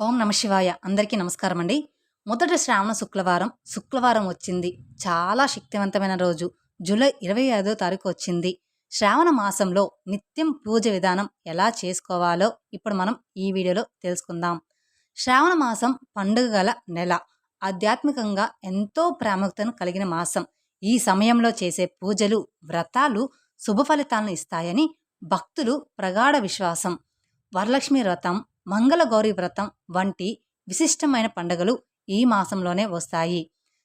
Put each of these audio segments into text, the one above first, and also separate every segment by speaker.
Speaker 1: ఓం నమ శివాయ. అందరికీ నమస్కారం అండి. మొదటి శ్రావణ శుక్రవారం శుక్రవారం వచ్చింది. చాలా శక్తివంతమైన రోజు. జూలై ఇరవై ఐదో తారీఖు వచ్చింది. శ్రావణ మాసంలో నిత్యం పూజ విధానం ఎలా చేసుకోవాలో ఇప్పుడు మనం ఈ వీడియోలో తెలుసుకుందాం. శ్రావణ మాసం పండుగ గల నెల. ఆధ్యాత్మికంగా ఎంతో ప్రాముఖ్యతను కలిగిన మాసం. ఈ సమయంలో చేసే పూజలు వ్రతాలు శుభ ఫలితాలను ఇస్తాయని భక్తులు ప్రగాఢ విశ్వాసం. వరలక్ష్మి వ్రతం మంగళగౌరి వ్రతం వంటి విశిష్టమైన పండుగలు ఈ మాసంలోనే వస్తాయి.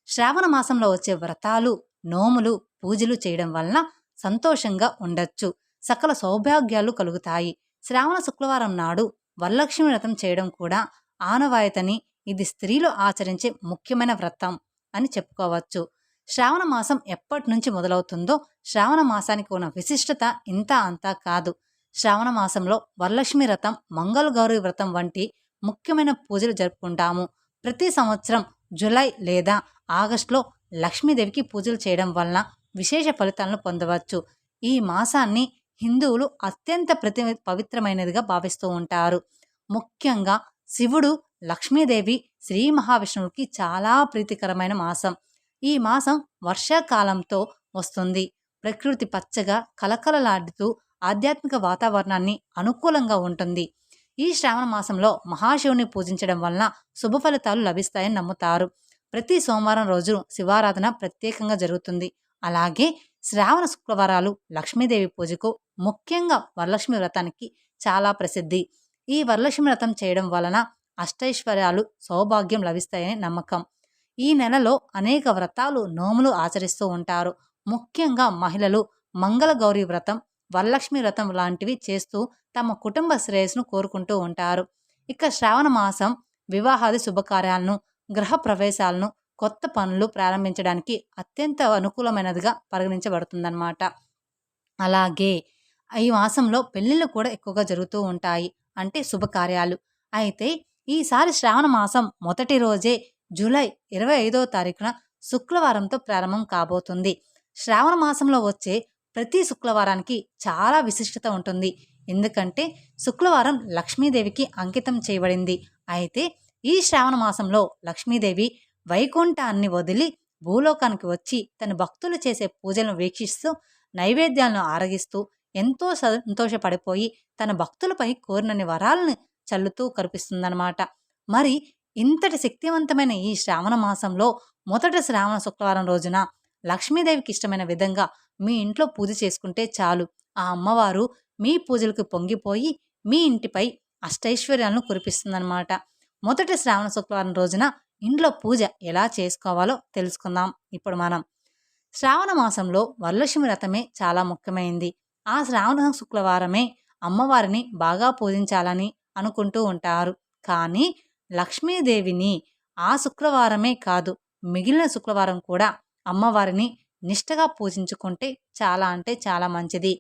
Speaker 1: శ్రావణ మాసంలో వచ్చే వ్రతాలు నోములు పూజలు చేయడం వలన సంతోషంగా ఉండొచ్చు. సకల సౌభాగ్యాలు కలుగుతాయి. శ్రావణ శుక్రవారం నాడు వరలక్ష్మి వ్రతం చేయడం కూడా ఆనవాయితని ఇది స్త్రీలు ఆచరించే ముఖ్యమైన వ్రతం అని చెప్పుకోవచ్చు. శ్రావణ మాసం ఎప్పటి నుంచి మొదలవుతుందో శ్రావణ మాసానికి ఉన్న విశిష్టత ఇంత అంతా కాదు. శ్రావణ మాసంలో వరలక్ష్మి వ్రతం మంగళగౌరి వ్రతం వంటి ముఖ్యమైన పూజలు జరుపుకుంటాము. ప్రతి సంవత్సరం జూలై లేదా ఆగస్టులో లక్ష్మీదేవికి పూజలు చేయడం వలన విశేష ఫలితాలను పొందవచ్చు. ఈ మాసాన్ని హిందువులు అత్యంత ప్రతి పవిత్రమైనదిగా భావిస్తూ ఉంటారు. ముఖ్యంగా శివుడు లక్ష్మీదేవి శ్రీ మహావిష్ణువుకి చాలా ప్రీతికరమైన మాసం. ఈ మాసం వర్షాకాలంతో వస్తుంది. ప్రకృతి పచ్చగా కలకలలాడుతూ ఆధ్యాత్మిక వాతావరణాన్ని అనుకూలంగా ఉంటుంది. ఈ శ్రావణ మాసంలో మహాశివుని పూజించడం వలన శుభ ఫలితాలు లభిస్తాయని నమ్ముతారు. ప్రతి సోమవారం రోజు శివారాధన ప్రత్యేకంగా జరుగుతుంది. అలాగే శ్రావణ శుక్రవారాలు లక్ష్మీదేవి పూజకు ముఖ్యంగా వరలక్ష్మి వ్రతానికి చాలా ప్రసిద్ధి. ఈ వరలక్ష్మి వ్రతం చేయడం వలన అష్టైశ్వర్యాలు సౌభాగ్యం లభిస్తాయని నమ్మకం. ఈ నెలలో అనేక వ్రతాలు నోములు ఆచరిస్తూ ఉంటారు. ముఖ్యంగా మహిళలు మంగళగౌరి వ్రతం వరలక్ష్మి వ్రతం లాంటివి చేస్తూ తమ కుటుంబ శ్రేయస్సును కోరుకుంటూ ఉంటారు. ఇక శ్రావణ మాసం వివాహాది శుభకార్యాలను గృహ ప్రవేశాలను కొత్త పనులు ప్రారంభించడానికి అత్యంత అనుకూలమైనదిగా పరిగణించబడుతుందన్నమాట. అలాగే ఈ మాసంలో పెళ్ళిళ్ళు కూడా ఎక్కువగా జరుగుతూ ఉంటాయి. అంటే శుభకార్యాలు. అయితే ఈసారి శ్రావణ మాసం మొదటి రోజే జూలై ఇరవై ఐదో తారీఖున శుక్రవారంతో ప్రారంభం కాబోతుంది. శ్రావణ మాసంలో వచ్చే ప్రతి శుక్రవారానికి చాలా విశిష్టత ఉంటుంది. ఎందుకంటే శుక్రవారం లక్ష్మీదేవికి అంకితం చేయబడింది. అయితే ఈ శ్రావణ మాసంలో లక్ష్మీదేవి వైకుంఠాన్ని వదిలి భూలోకానికి వచ్చి తన భక్తులు చేసే పూజలను వీక్షిస్తూ నైవేద్యాలను ఆరగిస్తూ ఎంతో సంతోషపడిపోయి తన భక్తులపై కోరినని వరాలను చల్లుతూ కనిపిస్తుందన్నమాట మరి ఇంతటి శక్తివంతమైన ఈ శ్రావణ మాసంలో మొదటి శ్రావణ శుక్రవారం రోజున లక్ష్మీదేవికి ఇష్టమైన విధంగా మీ ఇంట్లో పూజ చేసుకుంటే చాలు. ఆ అమ్మవారు మీ పూజలకు పొంగిపోయి మీ ఇంటిపై అష్టైశ్వర్యాలను కురిపిస్తుందన్నమాట. మొదటి శ్రావణ శుక్రవారం రోజున ఇంట్లో పూజ ఎలా చేసుకోవాలో తెలుసుకుందాం. ఇప్పుడు మనం శ్రావణ మాసంలో వరలక్ష్మి వ్రతమే చాలా ముఖ్యమైంది. ఆ శ్రావణ శుక్రవారమే అమ్మవారిని బాగా పూజించాలని అనుకుంటూ ఉంటారు. కానీ లక్ష్మీదేవిని ఆ శుక్రవారమే కాదు మిగిలిన శుక్రవారం కూడా అమ్మవారిని నిష్టగా పూజించుకుంటే చాలా అంటే చాలా మంచిది.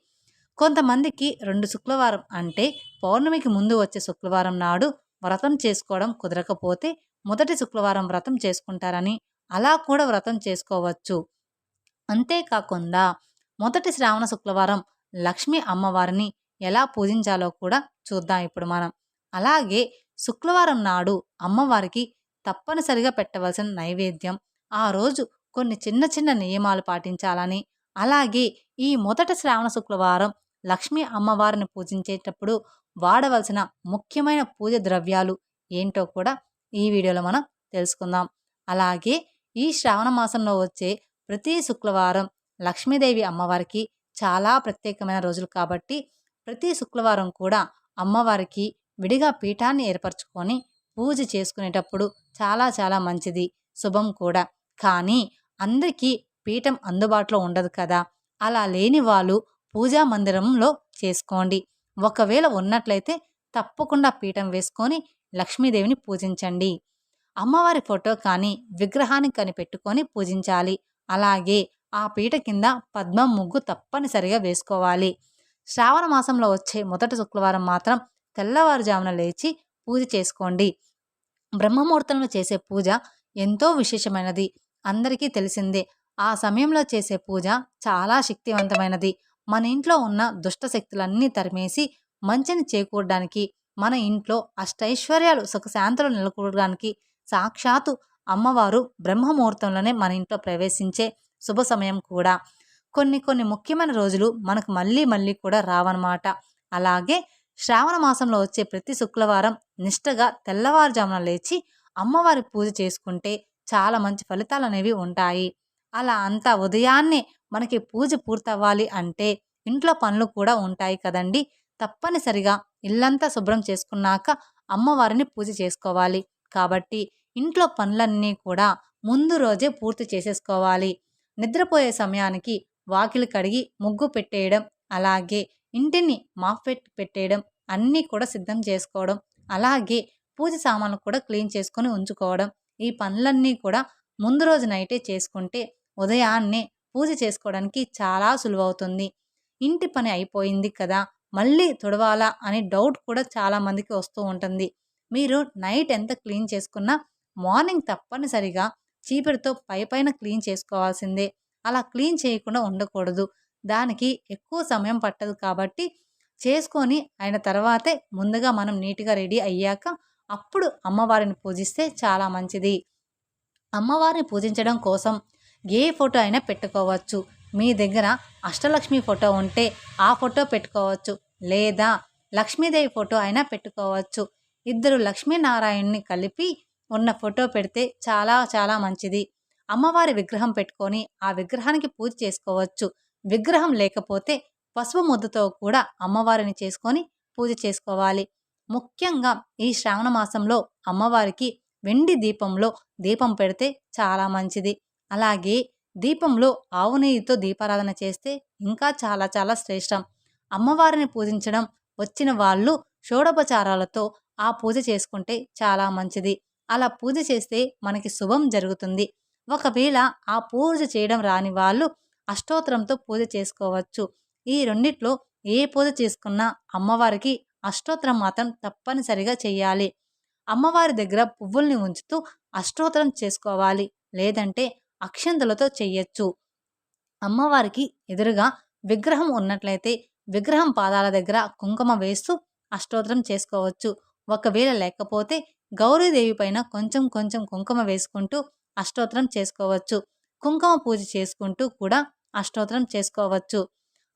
Speaker 1: కొంతమందికి రెండు శుక్రవారం అంటే పౌర్ణమికి ముందు వచ్చే శుక్రవారం నాడు వ్రతం చేసుకోవడం కుదరకపోతే మొదటి శుక్రవారం వ్రతం చేసుకుంటారని అలా కూడా వ్రతం చేసుకోవచ్చు. అంతేకాకుండా మొదటి శ్రావణ శుక్రవారం లక్ష్మి అమ్మవారిని ఎలా పూజించాలో కూడా చూద్దాం ఇప్పుడు మనం. అలాగే శుక్రవారం నాడు అమ్మవారికి తప్పనిసరిగా పెట్టవలసిన నైవేద్యం ఆ రోజు కొన్ని చిన్న చిన్న నియమాలు పాటించాలని. అలాగే ఈ మొదటి శ్రావణ శుక్రవారం లక్ష్మీ అమ్మవారిని పూజించేటప్పుడు వాడవలసిన ముఖ్యమైన పూజ ద్రవ్యాలు ఏంటో కూడా ఈ వీడియోలో మనం తెలుసుకుందాం. అలాగే ఈ శ్రావణ మాసంలో వచ్చే ప్రతి శుక్రవారం లక్ష్మీదేవి అమ్మవారికి చాలా ప్రత్యేకమైన రోజులు కాబట్టి ప్రతి శుక్రవారం కూడా అమ్మవారికి విడిగా పీఠాన్ని ఏర్పరచుకొని పూజ చేసుకునేటప్పుడు చాలా చాలా మంచిది. శుభం కూడా. కానీ అందరికీ పీఠం అందుబాటులో ఉండదు కదా. అలా లేని వాళ్ళు పూజా మందిరంలో చేసుకోండి. ఒకవేళ ఉన్నట్లయితే తప్పకుండా పీఠం వేసుకొని లక్ష్మీదేవిని పూజించండి. అమ్మవారి ఫోటో కానీ విగ్రహాన్ని కానీ పెట్టుకొని పూజించాలి. అలాగే ఆ పీట కింద పద్మం ముగ్గు తప్పనిసరిగా వేసుకోవాలి. శ్రావణ మాసంలో వచ్చే మొదటి శుక్రవారం మాత్రం తెల్లవారుజామున లేచి పూజ చేసుకోండి. బ్రహ్మముహూర్తంలో చేసే పూజ ఎంతో విశేషమైనది. అందరికీ తెలిసిందే. ఆ సమయంలో చేసే పూజ చాలా శక్తివంతమైనది. మన ఇంట్లో ఉన్న దుష్ట శక్తులన్నీ తరిమేసి మంచిని చేకూరడానికి మన ఇంట్లో అష్టైశ్వర్యాలు సుఖశాంతులు నెలకూడడానికి సాక్షాత్తు అమ్మవారు బ్రహ్మముహూర్తంలోనే మన ఇంట్లో ప్రవేశించే శుభ సమయం కూడా. కొన్ని కొన్ని ముఖ్యమైన రోజులు మనకు మళ్ళీ మళ్ళీ కూడా రావన్నమాట. అలాగే శ్రావణ మాసంలో వచ్చే ప్రతి శుక్రవారం నిష్టగా తెల్లవారుజామున లేచి అమ్మవారి పూజ చేసుకుంటే చాలా మంచి ఫలితాలు అనేవి ఉంటాయి. అలా అంతా ఉదయాన్నే మనకి పూజ పూర్తవ్వాలి అంటే ఇంట్లో పనులు కూడా ఉంటాయి కదండి. తప్పనిసరిగా ఇల్లంతా శుభ్రం చేసుకున్నాక అమ్మవారిని పూజ చేసుకోవాలి. కాబట్టి ఇంట్లో పనులన్నీ కూడా ముందు రోజే పూర్తి చేసేసుకోవాలి. నిద్రపోయే సమయానికి వాకిలి కడిగి ముగ్గు పెట్టేయడం అలాగే ఇంటిని మాఫెట్ పెట్టేయడం అన్నీ కూడా సిద్ధం చేసుకోవడం అలాగే పూజ సామాన్లు కూడా క్లీన్ చేసుకొని ఉంచుకోవడం ఈ పనులన్నీ కూడా ముందు రోజు నైటే చేసుకుంటే ఉదయాన్నే పూజ చేసుకోవడానికి చాలా సులువవుతుంది. ఇంటి పని అయిపోయింది కదా మళ్ళీ తుడవాలా అనే డౌట్ కూడా చాలామందికి వస్తూ ఉంటుంది. మీరు నైట్ ఎంత క్లీన్ చేసుకున్నా మార్నింగ్ తప్పనిసరిగా చీపురుతో పై పైన క్లీన్ చేసుకోవాల్సిందే. అలా క్లీన్ చేయకుండా ఉండకూడదు. దానికి ఎక్కువ సమయం పట్టదు కాబట్టి చేసుకొని అయిన తర్వాతే ముందుగా మనం నీట్గా రెడీ అయ్యాక అప్పుడు అమ్మవారిని పూజిస్తే చాలా మంచిది. అమ్మవారిని పూజించడం కోసం ఏ ఫోటో అయినా పెట్టుకోవచ్చు. మీ దగ్గర అష్టలక్ష్మి ఫోటో ఉంటే ఆ ఫోటో పెట్టుకోవచ్చు. లేదా లక్ష్మీదేవి ఫోటో అయినా పెట్టుకోవచ్చు. ఇద్దరు లక్ష్మీనారాయణని కలిపి ఉన్న ఫోటో పెడితే చాలా చాలా మంచిది. అమ్మవారి విగ్రహం పెట్టుకొని ఆ విగ్రహానికి పూజ చేసుకోవచ్చు. విగ్రహం లేకపోతే పసుపు ముద్దతో కూడా అమ్మవారిని చేసుకొని పూజ చేసుకోవాలి. ముఖ్యంగా ఈ శ్రావణ మాసంలో అమ్మవారికి వెండి దీపంలో దీపం పెడితే చాలా మంచిది. అలాగే దీపంలో ఆవు నెయ్యితో దీపారాధన చేస్తే ఇంకా చాలా చాలా శ్రేష్టం. అమ్మవారిని పూజించడం వచ్చిన వాళ్ళు షోడోపచారాలతో ఆ పూజ చేసుకుంటే చాలా మంచిది. అలా పూజ చేస్తే మనకి శుభం జరుగుతుంది. ఒకవేళ ఆ పూజ చేయడం రాని వాళ్ళు అష్టోత్తరంతో పూజ చేసుకోవచ్చు. ఈ రెండిట్లో ఏ పూజ చేసుకున్నా అమ్మవారికి అష్టోత్తరం మాత్రం తప్పనిసరిగా చేయాలి అమ్మవారి దగ్గర పువ్వుల్ని ఉంచుతూ అష్టోత్తరం చేసుకోవాలి. లేదంటే అక్షంతలతో చెయ్యొచ్చు. అమ్మవారికి ఎదురుగా విగ్రహం ఉన్నట్లయితే విగ్రహం పాదాల దగ్గర కుంకుమ వేస్తూ అష్టోత్తరం చేసుకోవచ్చు. ఒకవేళ లేకపోతే గౌరీదేవి పైన కొంచెం కొంచెం కుంకుమ వేసుకుంటూ అష్టోత్తరం చేసుకోవచ్చు. కుంకుమ పూజ చేసుకుంటూ కూడా అష్టోత్తరం చేసుకోవచ్చు.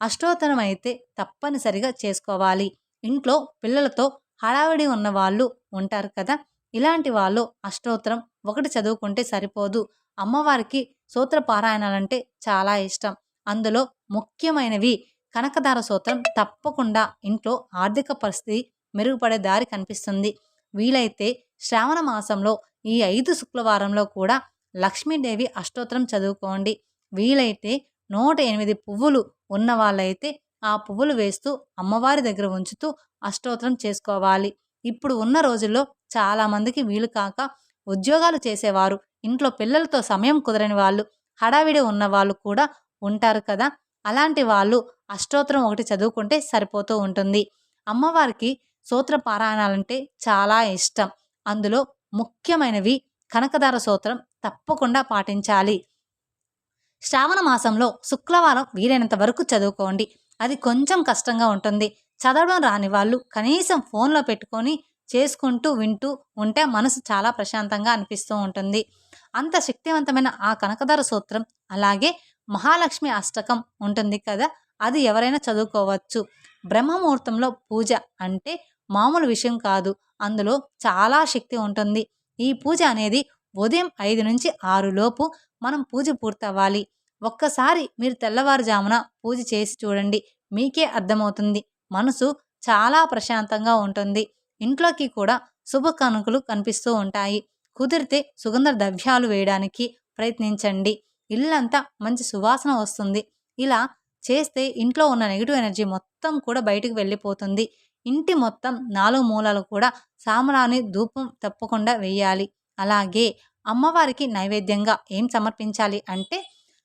Speaker 1: అష్టోత్తరం అయితే తప్పనిసరిగా చేసుకోవాలి. ఇంట్లో పిల్లలతో హడావిడి ఉన్న వాళ్ళు ఉంటారు కదా! ఇలాంటి వాళ్ళు అష్టోత్తరం ఒకటి చదువుకుంటే సరిపోదు. అమ్మవారికి సూత్ర పారాయణాలంటే చాలా ఇష్టం. అందులో ముఖ్యమైనవి కనకదార సూత్రం తప్పకుండా ఇంట్లో ఆర్థిక పరిస్థితి మెరుగుపడే దారి కనిపిస్తుంది. వీలైతే శ్రావణ మాసంలో ఈ ఐదు శుక్రవారంలో కూడా లక్ష్మీదేవి అష్టోత్తరం చదువుకోండి. వీలైతే నూట ఎనిమిది పువ్వులు ఉన్న వాళ్ళైతే ఆ పువ్వులు వేస్తూ అమ్మవారి దగ్గర ఉంచుతూ అష్టోత్తరం చేసుకోవాలి. ఇప్పుడు ఉన్న రోజుల్లో చాలామందికి వీలు కాక ఉద్యోగాలు చేసేవారు ఇంట్లో పిల్లలతో సమయం కుదరని వాళ్ళు హడావిడి ఉన్న వాళ్ళు కూడా ఉంటారు కదా. అలాంటి వాళ్ళు అష్టోత్తరం ఒకటి చదువుకుంటే సరిపోతూ ఉంటుంది. అమ్మవారికి సూత్ర పారాయణాలంటే చాలా ఇష్టం. అందులో ముఖ్యమైనవి కనకదార సూత్రం తప్పకుండా పాటించాలి. శ్రావణ మాసంలో శుక్రవారం వీలైనంత వరకు చదువుకోండి. అది కొంచెం కష్టంగా ఉంటుంది. చదవడం రాని వాళ్ళు కనీసం ఫోన్లో పెట్టుకొని చేసుకుంటూ వింటూ ఉంటే మనసు చాలా ప్రశాంతంగా అనిపిస్తూ ఉంటుంది. అంత శక్తివంతమైన ఆ కనకధర సూత్రం అలాగే మహాలక్ష్మి అష్టకం ఉంటుంది కదా అది ఎవరైనా చదువుకోవచ్చు. బ్రహ్మముహూర్తంలో పూజ అంటే మామూలు విషయం కాదు అందులో చాలా శక్తి ఉంటుంది. ఈ పూజ అనేది ఉదయం ఐదు నుంచి ఆరు లోపు మనం పూజ పూర్తవ్వాలి. ఒక్కసారి మీరు తెల్లవారుజామున పూజ చేసి చూడండి. మీకే అర్థమవుతుంది. మనసు చాలా ప్రశాంతంగా ఉంటుంది. ఇంట్లోకి కూడా శుభ కనుకలు కనిపిస్తూ ఉంటాయి. కుదిరితే సుగంధ ద్రవ్యాలు వేయడానికి ప్రయత్నించండి. ఇల్లంతా మంచి సువాసన వస్తుంది. ఇలా చేస్తే ఇంట్లో ఉన్న నెగిటివ్ ఎనర్జీ మొత్తం కూడా బయటకు వెళ్ళిపోతుంది. ఇంటి మొత్తం నాలుగు మూలలు కూడా సామరాని ధూపం తప్పకుండా వేయాలి. అలాగే అమ్మవారికి నైవేద్యంగా ఏం సమర్పించాలి అంటే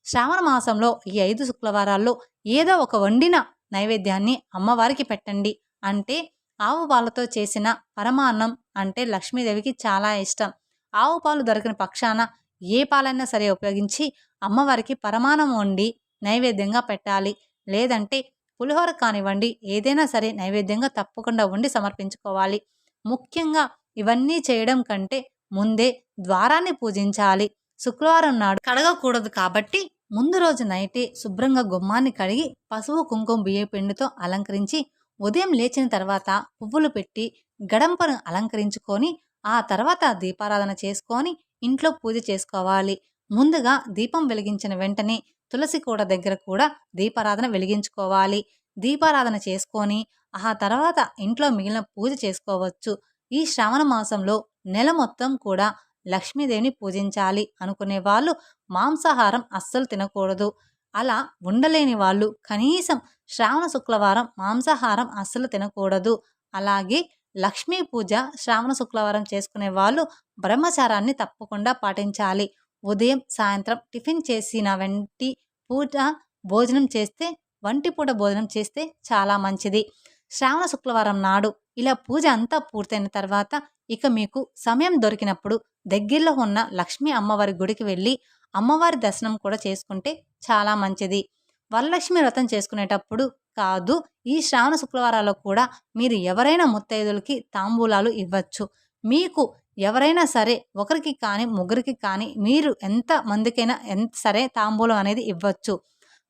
Speaker 1: శ్రావణ మాసంలో ఈ ఐదు శుక్రవారాల్లో ఏదో ఒక వండిన నైవేద్యాన్ని అమ్మవారికి పెట్టండి అంటే ఆవు పాలతో చేసిన పరమాన్నం అంటే లక్ష్మీదేవికి చాలా ఇష్టం. ఆవు పాలు దొరకని పక్షాన ఏ పాలైనా సరే ఉపయోగించి అమ్మవారికి పరమాన్నం వండి నైవేద్యంగా పెట్టాలి. లేదంటే పులిహోర కానివ్వండి ఏదైనా సరే నైవేద్యంగా తప్పకుండా వండి సమర్పించుకోవాలి. ముఖ్యంగా ఇవన్నీ చేయడం కంటే ముందే ద్వారాన్ని పూజించాలి. శుక్రవారం నాడు కడగకూడదు కాబట్టి ముందు రోజు నైటే శుభ్రంగా గుమ్మాన్ని కడిగి పసుపు కుంకుమ బియ్య పిండితో అలంకరించి ఉదయం లేచిన తర్వాత పువ్వులు పెట్టి గడంపను అలంకరించుకొని ఆ తర్వాత దీపారాధన చేసుకొని ఇంట్లో పూజ చేసుకోవాలి. ముందుగా దీపం వెలిగించిన వెంటనే తులసి కూడ దగ్గర కూడా దీపారాధన వెలిగించుకోవాలి. దీపారాధన చేసుకొని ఆ తర్వాత ఇంట్లో మిగిలిన పూజ చేసుకోవచ్చు. ఈ శ్రావణ మాసంలో నెల మొత్తం కూడా లక్ష్మీదేవిని పూజించాలి అనుకునే వాళ్ళు మాంసాహారం అస్సలు తినకూడదు. అలా ఉండలేని వాళ్ళు కనీసం శ్రావణ శుక్రవారం మాంసాహారం అస్సలు తినకూడదు. అలాగే లక్ష్మీ పూజ శ్రావణ శుక్రవారం చేసుకునే వాళ్ళు బ్రహ్మచారాన్ని తప్పకుండా పాటించాలి. ఉదయం సాయంత్రం టిఫిన్ చేసిన వెంటి పూట భోజనం చేస్తే వంటి పూట భోజనం చేస్తే చాలా మంచిది. శ్రావణ శుక్రవారం నాడు ఇలా పూజ అంతా పూర్తయిన తర్వాత ఇక మీకు సమయం దొరికినప్పుడు దగ్గరలో ఉన్న లక్ష్మీ అమ్మవారి గుడికి వెళ్ళి అమ్మవారి దర్శనం కూడా చేసుకుంటే చాలా మంచిది. వరలక్ష్మి వ్రతం చేసుకునేటప్పుడు కాదు ఈ శ్రావణ శుక్రవారాల్లో కూడా మీరు ఎవరైనా ముత్తైదులకి తాంబూలాలు ఇవ్వచ్చు. మీకు ఎవరైనా సరే ఒకరికి కానీ ముగ్గురికి కానీ మీరు ఎంత మందికైనా ఎంత సరే తాంబూలం అనేది ఇవ్వచ్చు.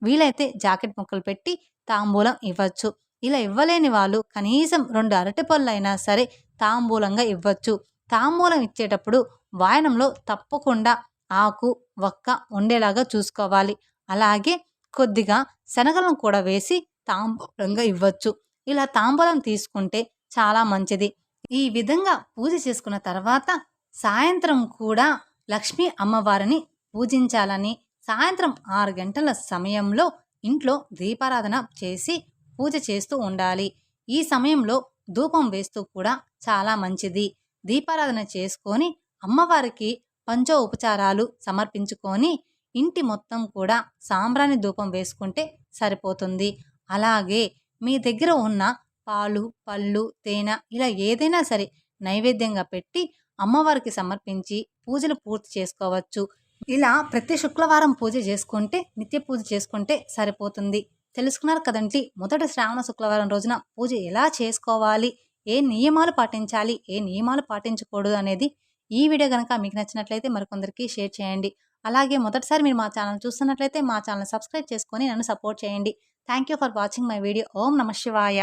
Speaker 1: వీలైతే జాకెట్ ముక్కలు పెట్టి తాంబూలం ఇవ్వచ్చు. ఇలా ఇవ్వలేని వాళ్ళు కనీసం రెండు అరటిపళ్ళు అయినా సరే తాంబూలంగా ఇవ్వచ్చు. తాంబూలం ఇచ్చేటప్పుడు వాయనంలో తప్పకుండా ఆకు వక్క ఉండేలాగా చూసుకోవాలి. అలాగే కొద్దిగా శనగలను కూడా వేసి తాంబూలంగా ఇవ్వచ్చు. ఇలా తాంబూలం తీసుకుంటే చాలా మంచిది. ఈ విధంగా పూజ చేసుకున్న తర్వాత సాయంత్రం కూడా లక్ష్మీ అమ్మవారిని పూజించాలని సాయంత్రం ఆరు గంటల సమయంలో ఇంట్లో దీపారాధన చేసి పూజ చేస్తూ ఉండాలి. ఈ సమయంలో ధూపం వేస్తూ కూడా చాలా మంచిది. దీపారాధన చేసుకొని అమ్మవారికి పంచో ఉపచారాలు సమర్పించుకొని ఇంటి మొత్తం కూడా సాంబ్రాణి ధూపం వేసుకుంటే సరిపోతుంది. అలాగే మీ దగ్గర ఉన్న పాలు పళ్ళు తేనె ఇలా ఏదైనా సరే నైవేద్యంగా పెట్టి అమ్మవారికి సమర్పించి పూజలు పూర్తి చేసుకోవచ్చు. ఇలా ప్రతి శుక్రవారం పూజ చేసుకుంటే నిత్య పూజ చేసుకుంటే సరిపోతుంది. తెలుసుకున్నారు కదండి. మొదట శ్రావణ శుక్రవారం రోజున పూజ ఎలా చేసుకోవాలి? ఏ నియమాలు పాటించాలి? ఏ నియమాలు పాటించకూడదు అనేది ఈ వీడియో కనుక మీకు నచ్చినట్లయితే మరికొందరికి షేర్ చేయండి. అలాగే మొదటిసారి మీరు మా ఛానల్ చూస్తున్నట్లయితే మా ఛానల్ సబ్స్క్రైబ్ చేసుకొని నన్ను సపోర్ట్ చేయండి. Thank you for watching my video. ఓం నమ శివాయ.